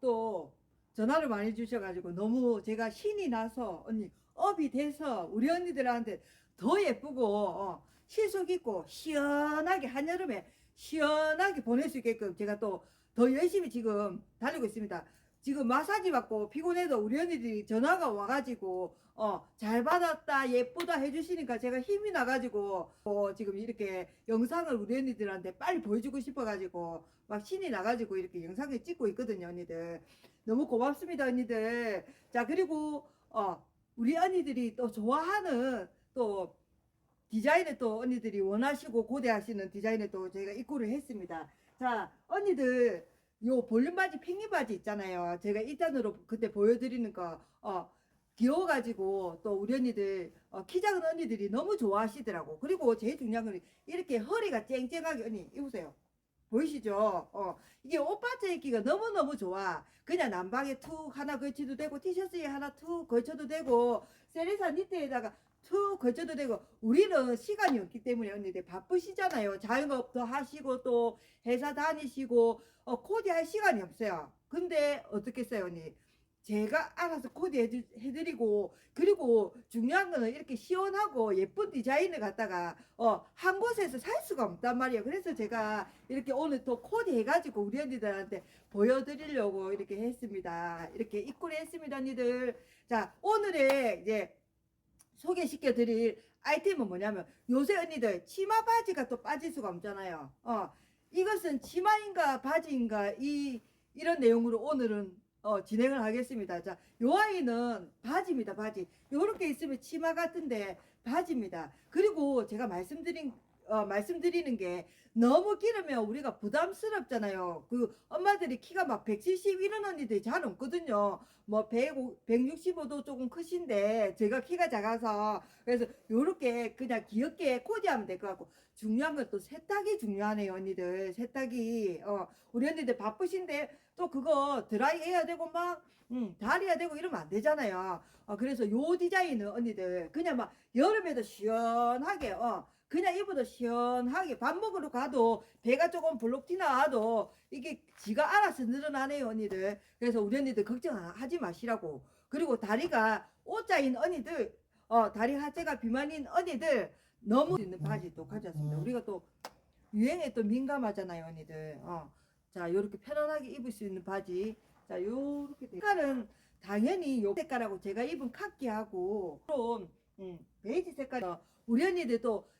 또 전화를 많이 주셔가지고 너무 제가 신이 나서 언니 업이 돼서 우리 언니들한테 더 예쁘고 어, 실속 있고 시원하게 한여름에 시원하게 보낼 수 있게끔 제가 또 더 열심히 지금 달리고 있습니다. 지금 마사지 받고 피곤해도 우리 언니들이 전화가 와가지고 어 잘 받았다 예쁘다 해주시니까 제가 힘이 나가지고 어 지금 이렇게 영상을 우리 언니들한테 빨리 보여주고 싶어가지고 막 신이 나가지고 이렇게 영상을 찍고 있거든요 언니들. 너무 고맙습니다 언니들. 자 그리고 어 우리 언니들이 또 좋아하는 또 디자인을 또 언니들이 원하시고 고대하시는 디자인을 또 저희가 입고를 했습니다. 자 언니들 요 볼륨 바지 팽이 바지 있잖아요 제가 1단으로 그때 보여드리는 거 어 귀여워가지고 또 우리 언니들 어, 키 작은 언니들이 너무 좋아하시더라고 그리고 제일 중요한 건 이렇게 허리가 쨍쨍하게 언니 입으세요 보이시죠? 어, 이게 옷받쳐 입기가 너무너무 좋아. 그냥 남방에 툭 하나 걸쳐도 되고, 티셔츠에 하나 툭 걸쳐도 되고, 세리사 니트에다가 툭 걸쳐도 되고, 우리는 시간이 없기 때문에 언니들 바쁘시잖아요. 자영업도 하시고, 또 회사 다니시고, 어, 코디 할 시간이 없어요. 근데 어떻겠어요, 언니? 제가 알아서 코디 해주, 해드리고 그리고 중요한 거는 이렇게 시원하고 예쁜 디자인을 갖다가 어, 한 곳에서 살 수가 없단 말이에요. 그래서 제가 이렇게 오늘 또 코디 해가지고 우리 언니들한테 보여드리려고 이렇게 했습니다. 이렇게 입구를 했습니다, 언니들. 자, 오늘의 이제 소개시켜 드릴 아이템은 뭐냐면 요새 언니들 치마 바지가 또 빠질 수가 없잖아요. 어, 이것은 치마인가 바지인가 이 이런 내용으로 오늘은 어, 진행을 하겠습니다. 자, 요 아이는 바지입니다, 바지. 요렇게 있으면 치마 같은데 바지입니다. 그리고 제가 말씀드린 어, 말씀드리는 게 너무 길으면 우리가 부담스럽잖아요. 그 엄마들이 키가 막 170 이런 언니들이 잘 없거든요. 뭐 100, 165도 조금 크신데 제가 키가 작아서 그래서 요렇게 그냥 귀엽게 코디하면 될 것 같고 중요한 건 또 세탁이 중요하네요, 언니들. 세탁이 어, 우리 언니들 바쁘신데 또 그거 드라이 해야 되고 막 음, 다리야 되고 이러면 안 되잖아요. 어, 그래서 요 디자인은 언니들 그냥 막 여름에도 시원하게 어, 그냥 입어도 시원하게 밥 먹으러 가도 배가 조금 블록티 나와도 이게 지가 알아서 늘어나네요 언니들. 그래서 우리 언니들 걱정하지 마시라고. 그리고 다리가 오자인 언니들 어 다리 하체가 비만인 언니들 너무 있는 바지 또 가져왔습니다. 우리가 또 유행에 또 민감하잖아요 언니들. 어자 요렇게 편안하게 입을 수 있는 바지. 자 요렇게 돼. 색깔은 당연히 요 색깔하고 제가 입은 카키하고. 그럼 음, 베이지 색깔. 우리 언니들도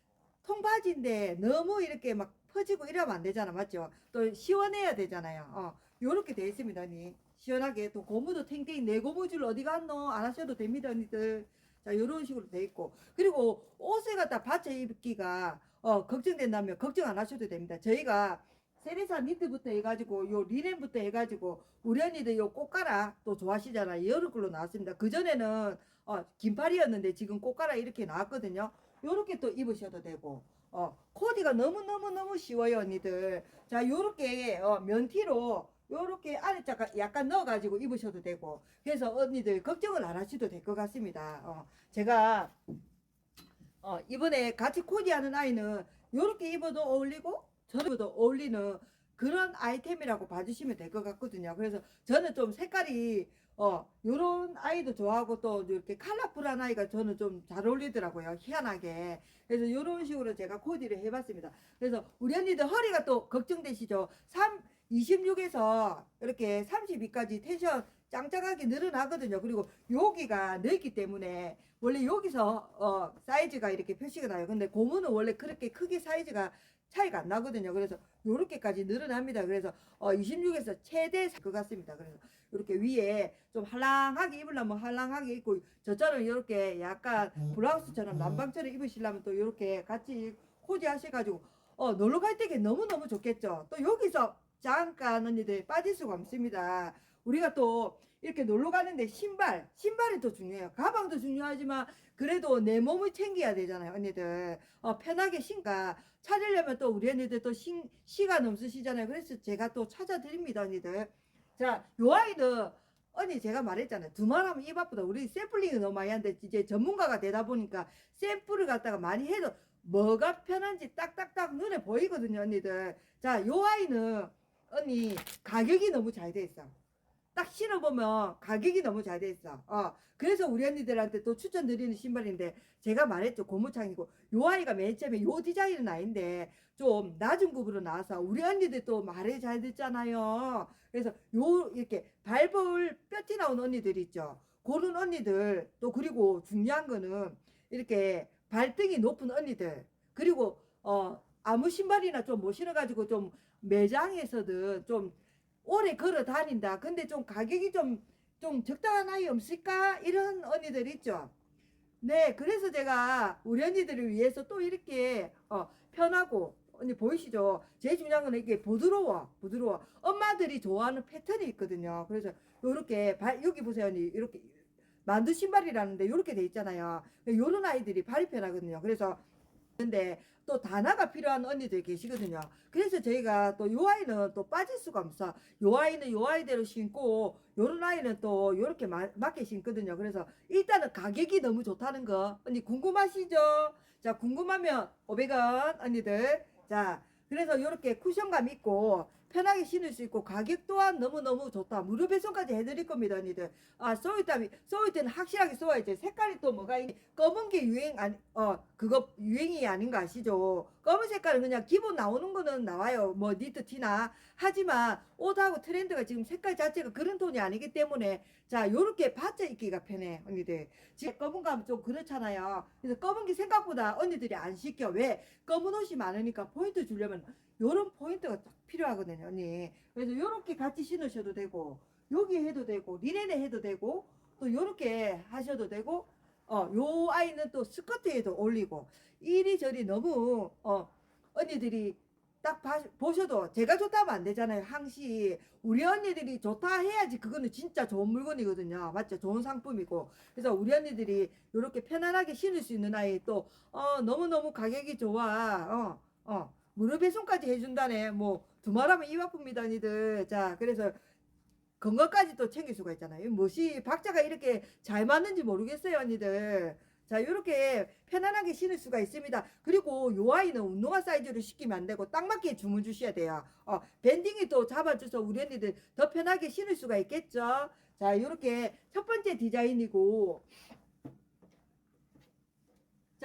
통바지인데 너무 이렇게 막 퍼지고 이러면 안 되잖아. 맞죠? 또 시원해야 되잖아요. 어 요렇게 돼 있습니다 언니. 시원하게. 또 고무도 탱탱이 내 고무줄 어디 갔노? 안 하셔도 됩니다 언니들. 자 요런 식으로 돼 있고. 그리고 옷을 갖다 받쳐 입기가 어 걱정된다면 걱정 안 하셔도 됩니다. 저희가 세리사 니트부터 해가지고 요 리넨부터 해가지고 우리 언니들 요 꽃가라 또 좋아하시잖아요. 여러 걸로 나왔습니다. 그 전에는 어 긴팔이었는데 지금 꽃가라 이렇게 나왔거든요 요렇게 또 입으셔도 되고 어 코디가 너무너무너무 쉬워요 언니들. 자 요렇게 어, 면티로 요렇게 약간, 약간 넣어가지고 입으셔도 되고. 그래서 언니들 걱정을 안 하셔도 될 것 같습니다. 어 제가 어 이번에 같이 코디하는 아이는 요렇게 입어도 어울리고 저도 어울리는 그런 아이템이라고 봐주시면 될 것 같거든요. 그래서 저는 좀 색깔이 어, 요런 아이도 좋아하고 또 이렇게 컬러풀한 아이가 저는 좀 잘 어울리더라고요. 희한하게. 그래서 요런 식으로 제가 코디를 해봤습니다. 그래서 우리 언니들 허리가 또 걱정되시죠? 3, 26에서 이렇게 32까지 텐션 짱짱하게 늘어나거든요. 그리고 여기가 넓기 때문에 원래 여기서 어, 사이즈가 이렇게 표시가 나요. 근데 고무는 원래 그렇게 크게 사이즈가 차이가 안 나거든요. 그래서 요렇게까지 늘어납니다. 그래서 어 26에서 최대 살것 같습니다. 그래서 이렇게 위에 좀 할랑하게 입으려면 할랑하게 입고 저처럼 이렇게 약간 블라우스처럼 남방처럼 입으시려면 또 이렇게 같이 코디 하셔가지고 어 놀러 갈 때게 너무너무 좋겠죠. 또 여기서 잠깐 언니들 빠질 수가 없습니다. 우리가 또 이렇게 놀러 가는데 신발, 신발이 더 중요해요. 가방도 중요하지만 그래도 내 몸을 챙겨야 되잖아요, 언니들. 어, 편하게 신가 찾으려면 또 우리 언니들 또 신, 시간 없으시잖아요. 그래서 제가 또 찾아드립니다, 언니들. 자, 요 아이는 언니 제가 말했잖아요. 두말하면 입 아프다. 우리 샘플링을 너무 많이 하는데 이제 전문가가 되다 보니까 샘플을 갖다가 많이 해도 뭐가 편한지 딱딱딱 눈에 보이거든요, 언니들. 자, 요 아이는 언니 가격이 너무 잘 돼 있어. 딱 신어보면 가격이 너무 잘 돼 있어. 어, 그래서 우리 언니들한테 또 추천드리는 신발인데 제가 말했죠 고무창이고 요 아이가 맨 처음에 요 디자인은 아닌데 좀 낮은 굽으로 나와서 우리 언니들 또 말을 잘 듣잖아요. 그래서 요 이렇게 발볼 뼈티 나온 언니들 있죠. 그런 언니들 또 그리고 중요한 거는 이렇게 발등이 높은 언니들 그리고 어 아무 신발이나 좀 못 신어가지고 좀 매장에서든 좀 오래 걸어 다닌다. 근데 좀 가격이 좀, 좀 적당한 아이 없을까? 이런 언니들 있죠. 네, 그래서 제가 우리 언니들을 위해서 또 이렇게 어, 편하고 언니 보이시죠? 제일 중요한 건 이게 부드러워, 부드러워. 엄마들이 좋아하는 패턴이 있거든요. 그래서 요렇게 발 여기 보세요, 언니 이렇게 만두 신발이라는데 요렇게 돼 있잖아요. 요런 아이들이 발이 편하거든요. 그래서 근데 또 단화가 필요한 언니들 계시거든요. 그래서 저희가 또 요 아이는 또 빠질 수가 없어. 요 아이는 요 아이대로 신고 요런 아이는 또 요렇게 마- 맞게 신거든요. 그래서 일단은 가격이 너무 좋다는 거 언니 궁금하시죠? 자 궁금하면 500원 언니들 자 그래서 요렇게 쿠션감 있고 편하게 신을 수 있고 가격 또한 너무너무 좋다. 무료 배송까지 해드릴 겁니다, 언니들. 아, 때, 쏘일 때는 확실하게 쏘아야지. 색깔이 또 뭐가 있니? 검은 게 유행, 아니, 어, 그거 유행이 아닌 거 아시죠? 검은 색깔은 그냥 기본 나오는 거는 나와요. 뭐, 니트 티나. 하지만 옷하고 트렌드가 지금 색깔 자체가 그런 톤이 아니기 때문에 자, 요렇게 받쳐 입기가 편해, 언니들. 지금 검은 감은 좀 그렇잖아요. 그래서 검은 게 생각보다 언니들이 안 시켜. 왜? 검은 옷이 많으니까 포인트 주려면 요런 포인트가 딱 필요하거든요, 언니. 그래서 요렇게 같이 신으셔도 되고, 여기 해도 되고, 리넨에 해도 되고, 또 요렇게 하셔도 되고, 어, 요 아이는 또 스커트에도 올리고, 이리저리 너무, 어, 언니들이 딱 봐- 보셔도 제가 좋다면 안 되잖아요. 항시 우리 언니들이 좋다 해야지 그거는 진짜 좋은 물건이거든요. 맞죠? 좋은 상품이고. 그래서 우리 언니들이 이렇게 편안하게 신을 수 있는 아이 또 어, 너무너무 가격이 좋아. 어, 어. 무료 배송까지 해준다네. 뭐 두말하면 입 아픕니다, 언니들. 자, 그래서 건강까지 또 챙길 수가 있잖아요. 이 무엇이 박자가 이렇게 잘 맞는지 모르겠어요, 언니들. 자, 이렇게 편안하게 신을 수가 있습니다. 그리고 요 아이는 운동화 사이즈로 시키면 안 되고 딱 맞게 주문 주셔야 돼요. 어, 밴딩이 또 잡아줘서 우리 언니들 더 편하게 신을 수가 있겠죠. 자, 이렇게 첫 번째 디자인이고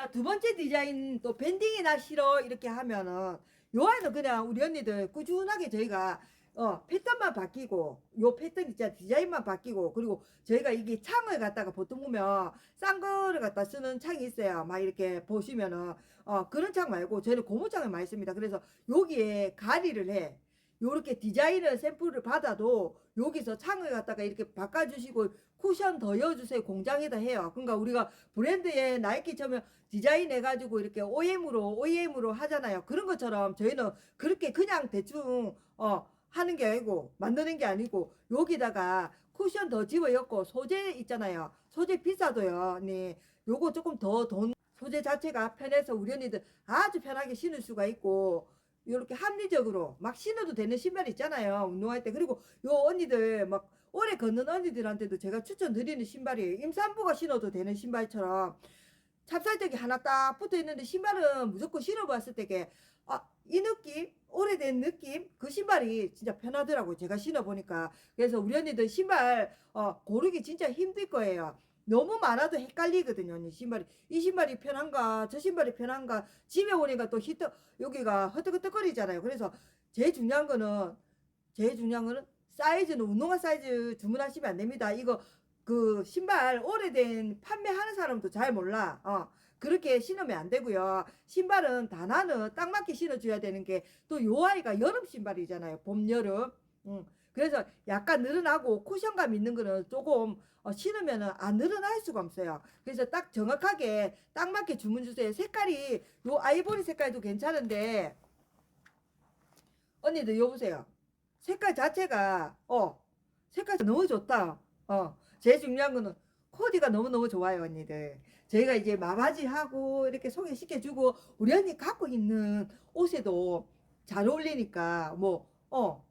자, 두 번째 디자인 또 밴딩이나 싫어 이렇게 하면은 요 아이는 그냥 우리 언니들 꾸준하게 저희가 어, 패턴만 바뀌고 요 패턴 있잖아. 디자인만 바뀌고 그리고 저희가 이게 창을 갖다가 보통 보면 싼 거를 갖다 쓰는 창이 있어요. 막 이렇게 보시면은. 어 그런 창 말고 저희는 고무창을 많이 씁니다. 그래서 여기에 가리를 해 요렇게 디자인을 샘플을 받아도 여기서 창을 갖다가 이렇게 바꿔주시고 쿠션 더 넣어주세요. 공장에다 해요. 그러니까 우리가 브랜드에 나이키처럼 디자인 해가지고 이렇게 OEM으로 OEM으로 하잖아요. 그런 것처럼 저희는 그렇게 그냥 대충 어 하는 게 아니고 만드는 게 아니고 여기다가 쿠션 더 집어넣고 소재 있잖아요. 소재 비싸도요. 네. 요거 조금 더 돈 소재 자체가 편해서 우리 언니들 아주 편하게 신을 수가 있고 이렇게 합리적으로 막 신어도 되는 신발 있잖아요 운동할 때. 그리고 요 언니들 막 오래 걷는 언니들한테도 제가 추천드리는 신발이에요 임산부가 신어도 되는 신발처럼 찹쌀떡이 하나 딱 붙어 있는데 신발은 무조건 신어봤을 때게 아, 이 느낌 오래된 느낌? 그 신발이 진짜 편하더라고요 제가 신어보니까. 그래서 우리 언니들 신발 어, 고르기 진짜 힘들 거예요 너무 많아도 헷갈리거든요 언니 신발이 이 신발이 편한가 저 신발이 편한가 집에 오니까 또 히터 여기가 허떡허떡거리잖아요 그래서 제일 중요한 거는 제일 중요한 거는 사이즈는 운동화 사이즈 주문하시면 안 됩니다 이거 그 신발 오래된 판매하는 사람도 잘 몰라 어 그렇게 신으면 안 되고요. 신발은 단화는 딱 맞게 신어줘야 되는 게 또 요 아이가 여름 신발이잖아요. 봄, 여름. 음. 그래서 약간 늘어나고 쿠션감 있는 거는 조금 어, 신으면은 안 늘어날 수가 없어요. 그래서 딱 정확하게 딱 맞게 주문 주세요. 색깔이 요 아이보리 색깔도 괜찮은데 언니들 요 보세요. 색깔 자체가 어 색깔 너무 좋다. 어 제일 중요한 거는 코디가 너무너무 좋아요, 언니들. 저희가 이제 마바지하고 이렇게 소개시켜주고, 우리 언니 갖고 있는 옷에도 잘 어울리니까, 뭐, 어,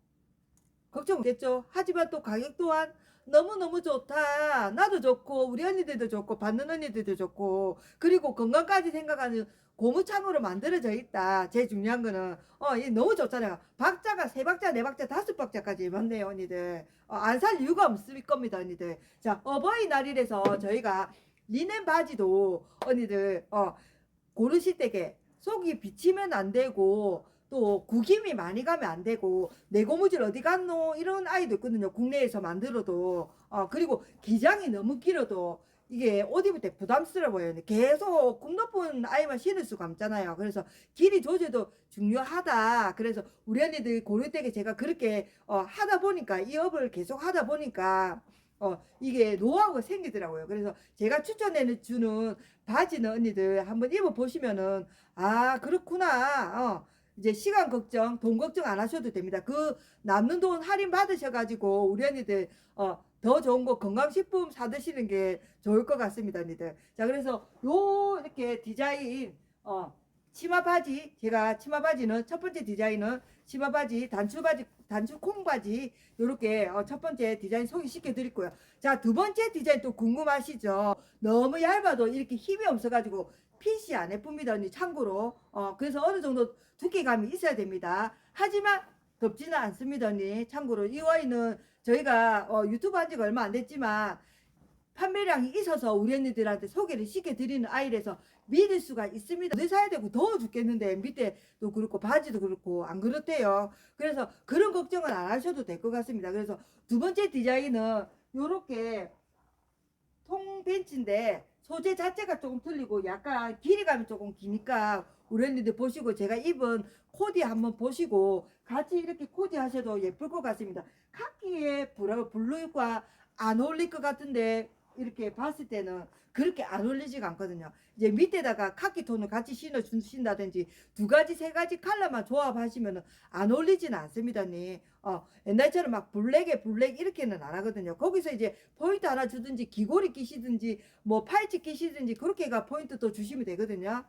걱정됐죠. 하지만 또 가격 또한 너무너무 좋다. 나도 좋고 우리 언니들도 좋고 받는 언니들도 좋고 그리고 건강까지 생각하는 고무창으로 만들어져 있다. 제일 중요한 거는 어, 이 너무 좋잖아요. 박자가 세 박자, 네 박자, 다섯 박자까지 맞네요, 언니들. 어, 안 살 이유가 없을 겁니다, 언니들. 자, 어버이날이라서 저희가 리넨 바지도 언니들 어, 고르실 때게 속이 비치면 안 되고 또 구김이 많이 가면 안 되고 내 고무질 어디 갔노? 이런 아이도 있거든요 국내에서 만들어도. 어 그리고 기장이 너무 길어도 이게 옷 입을 때 부담스러워요. 계속 굽 높은 아이만 신을 수가 없잖아요. 그래서 길이 조절도 중요하다. 그래서 우리 언니들 고를 때게 제가 그렇게 어 하다 보니까 이 업을 계속 하다 보니까 어 이게 노하우가 생기더라고요. 그래서 제가 추천해 주는 바지는 언니들 한번 입어 보시면은 아 그렇구나. 어 이제 시간 걱정, 돈 걱정 안 하셔도 됩니다. 그 남는 돈 할인 받으셔가지고 우리 언니들 어, 더 좋은 거 건강식품 사 드시는 게 좋을 것 같습니다, 언니들. 자, 그래서 요 이렇게 디자인 어, 치마 바지 제가 치마 바지는 첫 번째 디자인은 치마 바지, 단추 바지, 단추 콩 바지 요렇게 어, 첫 번째 디자인 소개시켜 드렸고요. 자, 두 번째 디자인 또 궁금하시죠? 너무 얇아도 이렇게 힘이 없어 가지고 핏이 안 예쁩니다, 언니. 참고로. 어, 그래서 어느 정도 두께감이 있어야 됩니다. 하지만 덥지는 않습니다, 언니. 참고로 이 와인은 저희가 어, 유튜브 한 지가 얼마 안 됐지만 판매량이 있어서 우리 언니들한테 소개를 시켜드리는 아이라서 믿을 수가 있습니다. 늘 사야 되고 더워 죽겠는데 밑에도 그렇고 바지도 그렇고 안 그렇대요. 그래서 그런 걱정은 안 하셔도 될 것 같습니다. 그래서 두 번째 디자인은 요렇게 통벤치인데 소재 자체가 조금 틀리고 약간 길이감이 조금 기니까 우리 언니들 보시고 제가 입은 코디 한번 보시고 같이 이렇게 코디 하셔도 예쁠 것 같습니다. 브라- 블루과 안 어울릴 것 같은데 이렇게 봤을 때는 그렇게 안 어울리지가 않거든요. 이제 밑에다가 카키 톤을 같이 신어 주신다든지 두 가지 세 가지 컬러만 조합하시면은 안 어울리지는 않습니다, 니. 어, 옛날처럼 막 블랙에 블랙 이렇게는 안 하거든요. 거기서 이제 포인트 하나 주든지 귀걸이 끼시든지 뭐 팔찌 끼시든지 그렇게가 포인트 또 주시면 되거든요.